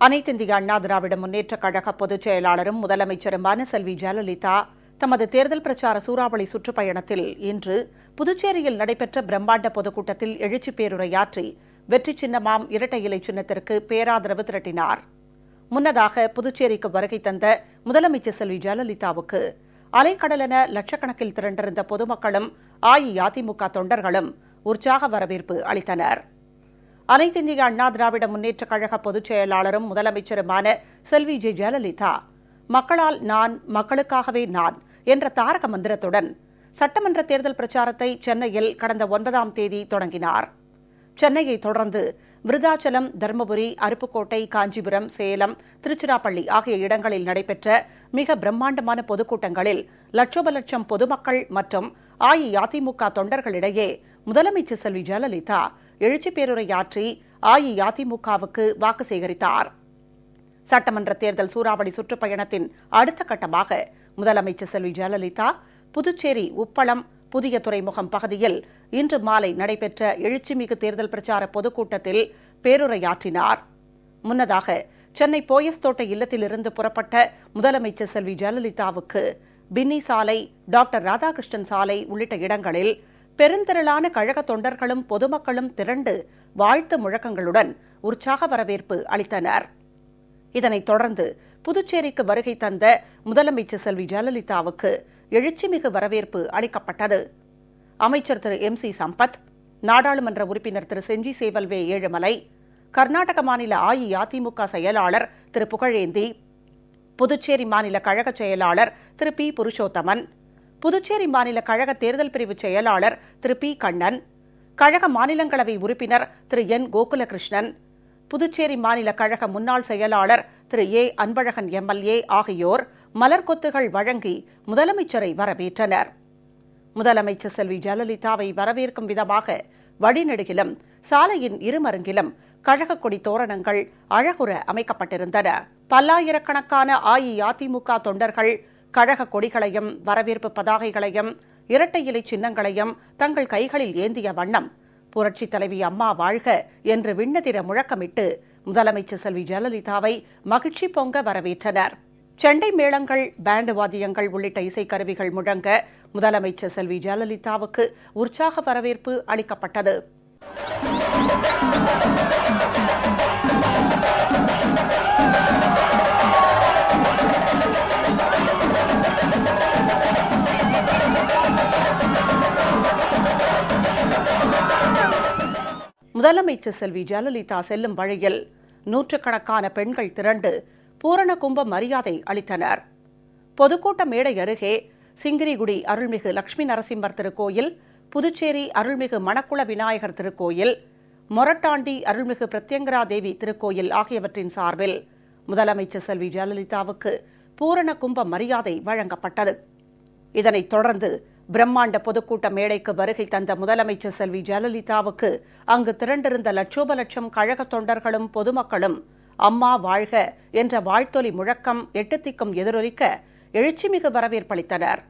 அனைத்திந்திய அண்ணா திராவிட முன்னேற்ற கழக பொதுச் செயலாளரும் முதலமைச்சருமான செல்வி ஜெயலலிதா தமது தேர்தல் பிரச்சார சூறாவளி சுற்றுப்பயணத்தில் இன்று புதுச்சேரியில் நடைபெற்ற பிரம்மாண்ட பொதுக்கூட்டத்தில் எழுச்சி பேருரையாற்றி வெற்றி சின்னமாம் இரட்டை இலை சின்னத்திற்கு பேராதரவு திரட்டினார். முன்னதாக புதுச்சேரிக்கு வருகை தந்த முதலமைச்சர் செல்வி ஜெயலலிதாவுக்கு அலைக்கடலென லட்சக்கணக்கில் திரண்டிருந்த பொதுமக்களும் அஇஅதிமுக தொண்டர்களும் உற்சாக வரவேற்பு அளித்தனர். அனைத்திந்திய அண்ணா திராவிட முன்னேற்றக் கழக பொதுச் செயலாளரும் முதலமைச்சருமான செல்வி ஜெ. ஜெயலலிதா மக்களால் நான் மக்களுக்காகவே நான் என்ற தாரக மந்திரத்துடன் சட்டமன்ற தேர்தல் பிரச்சாரத்தை சென்னையில் கடந்த ஒன்பதாம் தேதி தொடங்கினார். சென்னையை தொடர்ந்து விருதாச்சலம் தருமபுரி அருப்புக்கோட்டை காஞ்சிபுரம் சேலம் திருச்சிராப்பள்ளி ஆகிய இடங்களில் நடைபெற்ற மிக பிரம்மாண்டமான பொதுக்கூட்டங்களில் லட்சோப லட்சம் பொதுமக்கள் மற்றும் அஇஅதிமுக தொண்டர்களிடையே முதலமைச்சர் செல்வி ஜெயலலிதா எழுச்சி பேருரையாற்றி அஇஅதிமுகவுக்கு வாக்கு சேகரித்தார். சட்டமன்ற தேர்தல் சூறாவளி சுற்றுப்பயணத்தின் அடுத்த கட்டமாக முதலமைச்சர் செல்வி ஜெயலலிதா புதுச்சேரி உப்பளம் புதிய துறைமுகம் பகுதியில் இன்று மாலை நடைபெற்ற எழுச்சிமிகு தேர்தல் பிரச்சார பொதுக்கூட்டத்தில் பேருரையாற்றினார். முன்னதாக சென்னை போயஸ் தோட்ட இல்லத்திலிருந்து புறப்பட்ட முதலமைச்சர் செல்வி ஜெயலலிதாவுக்கு பின்னி சாலை டாக்டர் ராதாகிருஷ்ணன் சாலை உள்ளிட்ட இடங்களில் பெருந்திரளான கழக தொண்டர்களும் பொதுமக்களும் திரண்டு வாழ்த்து முழக்கங்களுடன் உற்சாக வரவேற்பு அளித்தனர். இதனைத் தொடர்ந்து புதுச்சேரிக்கு வருகை தந்த முதலமைச்சர் செல்வி ஜெயலலிதாவுக்கு எழுச்சிமிகு வரவேற்பு அளிக்கப்பட்டது. அமைச்சர் திரு. எம். சி. சம்பத் நாடாளுமன்ற உறுப்பினர் திரு. செஞ்சி சேவல்வே ஏழுமலை கர்நாடக மாநில அஇஅதிமுக செயலாளர் திரு. புகழேந்தி புதுச்சேரி மாநில கழக செயலாளர் திரு. பி. புருஷோத்தமன் புதுச்சேரி மாநில கழக தேர்தல் பிரிவு செயலாளர் திரு பி கண்ணன் கழக மாநிலங்களவை உறுப்பினர் திரு என் கோகுலகிருஷ்ணன் புதுச்சேரி மாநில கழக முன்னாள் செயலாளர் திரு ஏ அன்பழகன் எம்எல்ஏ ஆகியோர் மலர்கொத்துகள் வழங்கி முதலமைச்சரை வரவேற்றனர். முதலமைச்சர் செல்வி ஜெயலலிதாவை வரவேற்கும் விதமாக வழிநெடுகிலும் சாலையின் இருமருங்கிலும் கழக கொடி தோரணங்கள் அழகுற அமைக்கப்பட்டிருந்தன. பல்லாயிரக்கணக்கான அஇஅதிமுக தொண்டர்கள் கழக கொடிகளையும் வரவேற்பு பதாகைகளையும் இரட்டை இலை சின்னங்களையும் தங்கள் கைகளில் ஏந்திய வண்ணம் புரட்சி தலைவி அம்மா வாழ்க என்று விண்ணதிர முழக்கமிட்டு முதலமைச்சர் செல்வி ஜெயலலிதாவை மகிழ்ச்சி பொங்க வரவேற்றனர். செண்டை மேளங்கள் பேண்டு வாத்தியங்கள் உள்ளிட்ட இசைக்கருவிகள் முழங்க முதலமைச்சர் செல்வி ஜெயலலிதாவுக்கு உற்சாக வரவேற்பு அளிக்கப்பட்டது. முதலமைச்சர் செல்வி ஜெயலலிதா செல்லும் வழியில் நூற்றுக்கணக்கான பெண்கள் திரண்டு பூரண கும்ப மரியாதை அளித்தனர். பொதுக்கூட்ட மேடை அருகே சிங்கிரிகுடி அருள்மிகு லட்சுமி நரசிம்மர் திருக்கோயில் புதுச்சேரி அருள்மிகு மணக்குள விநாயகர் திருக்கோயில் மொரட்டாண்டி அருள்மிகு பிரத்யங்கரா தேவி திருக்கோயில் ஆகியவற்றின் சார்பில் முதலமைச்சர் செல்வி ஜெயலலிதாவுக்கு பூரண கும்ப மரியாதை வழங்கப்பட்டது. இதனைத் தொடர்ந்து பிரம்மாண்ட பொதுக்கூட்ட மேடைக்கு வருகை தந்த முதலமைச்சர் செல்வி ஜெயலலிதாவுக்கு அங்கு திரண்டிருந்த லட்சோப லட்சம் கழக தொண்டர்களும் பொதுமக்களும் அம்மா வாழ்க என்ற வாழ்த்தொலி முழக்கம் எட்டுத்திக்கும் எதிரொலிக்க எழுச்சிமிகு வரவேற்பளித்தனர்.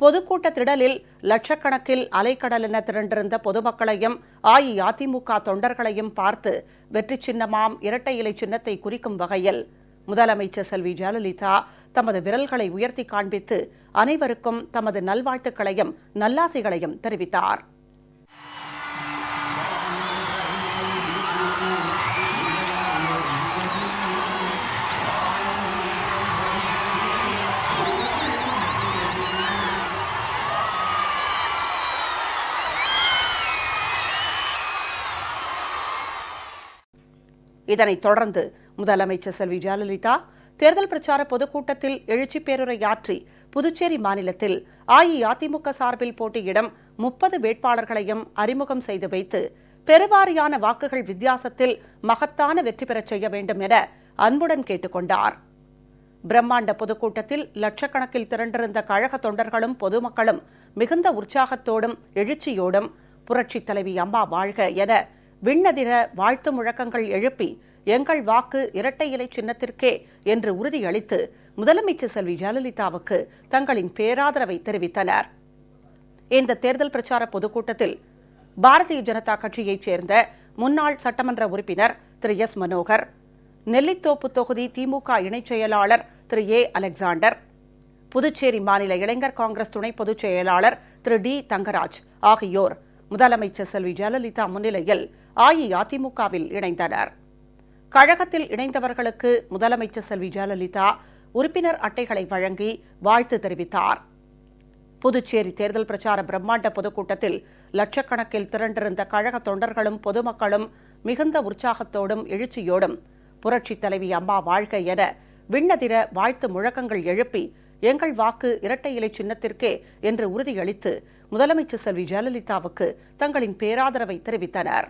பொதுக்கூட்ட திடலில் லட்சக்கணக்கில் அலைக்கடலென திரண்டிருந்த பொதுமக்களையும் அஇஅதிமுக தொண்டர்களையும் பார்த்து வெற்றி சின்னமாம் இரட்டை இலை சின்னத்தை குறிக்கும் வகையில் முதலமைச்சர் செல்வி ஜெயலலிதா தமது விரல்களை உயர்த்தி காண்பித்து அனைவருக்கும் தமது நல்வாழ்த்துக்களையும் நல்லாசைகளையும் தெரிவித்தார். இதனைத் தொடர்ந்து முதலமைச்சர் செல்வி ஜெயலலிதா தேர்தல் பிரச்சார பொதுக்கூட்டத்தில் எழுச்சி பேருரையாற்றி புதுச்சேரி மாநிலத்தில் அஇஅதிமுக சார்பில் போட்டியிடும் முப்பது வேட்பாளர்களையும் அறிமுகம் செய்து வைத்து பெருவாரியான வாக்குகள் வித்தியாசத்தில் மகத்தான வெற்றி பெறச் செய்ய வேண்டும் என அன்புடன் கேட்டுக்கொண்டார். பிரம்மாண்ட பொதுக்கூட்டத்தில் லட்சக்கணக்கில் திரண்டிருந்த கழக தொண்டர்களும் பொதுமக்களும் மிகுந்த உற்சாகத்தோடும் எழுச்சியோடும் புரட்சித் தலைவி அம்மா வாழ்க என விண்ணதிர வாழ்த்து முழக்கங்கள் எழுப்பி எங்கள் வாக்கு இரட்டை இலை சின்னத்திற்கே என்று உறுதியளித்து முதலமைச்சர் செல்வி ஜெயலலிதாவுக்கு தங்களின் பேராதரவை தெரிவித்தனர். இந்த தேர்தல் பிரச்சார பொதுக்கூட்டத்தில் பாரதிய ஜனதா கட்சியைச் சேர்ந்த முன்னாள் சட்டமன்ற உறுப்பினர் திரு எஸ் மனோகர் நெல்லித்தோப்பு தொகுதி திமுக இணைச் செயலாளர் திரு ஏ அலெக்சாண்டர் புதுச்சேரி மாநில இளைஞர் காங்கிரஸ் துணை பொதுச் செயலாளர் திரு டி தங்கராஜ் ஆகியோர் முதலமைச்சர் செல்வி ஜெயலலிதா முன்னிலையில் அஇஅதிமுகவில் இணைந்தனர். கழகத்தில் இணைந்தவர்களுக்கு முதலமைச்சர் செல்வி ஜெயலலிதா உறுப்பினர் அட்டைகளை வழங்கி வாழ்த்து தெரிவித்தார். புதுச்சேரி தேர்தல் பிரச்சார பிரம்மாண்ட பொதுக்கூட்டத்தில் லட்சக்கணக்கில் திரண்டிருந்த கழக தொண்டர்களும் பொதுமக்களும் மிகுந்த உற்சாகத்தோடும் எழுச்சியோடும் புரட்சித் தலைவி அம்மா வாழ்க என விண்ணதிர வாழ்த்து முழக்கங்கள் எழுப்பி எங்கள் வாக்கு இரட்டை இலை சின்னத்திற்கே என்று உறுதியளித்து முதலமைச்சர் செல்வி ஜெயலலிதாவுக்கு தங்களின் பேராதரவை தெரிவித்தனர்.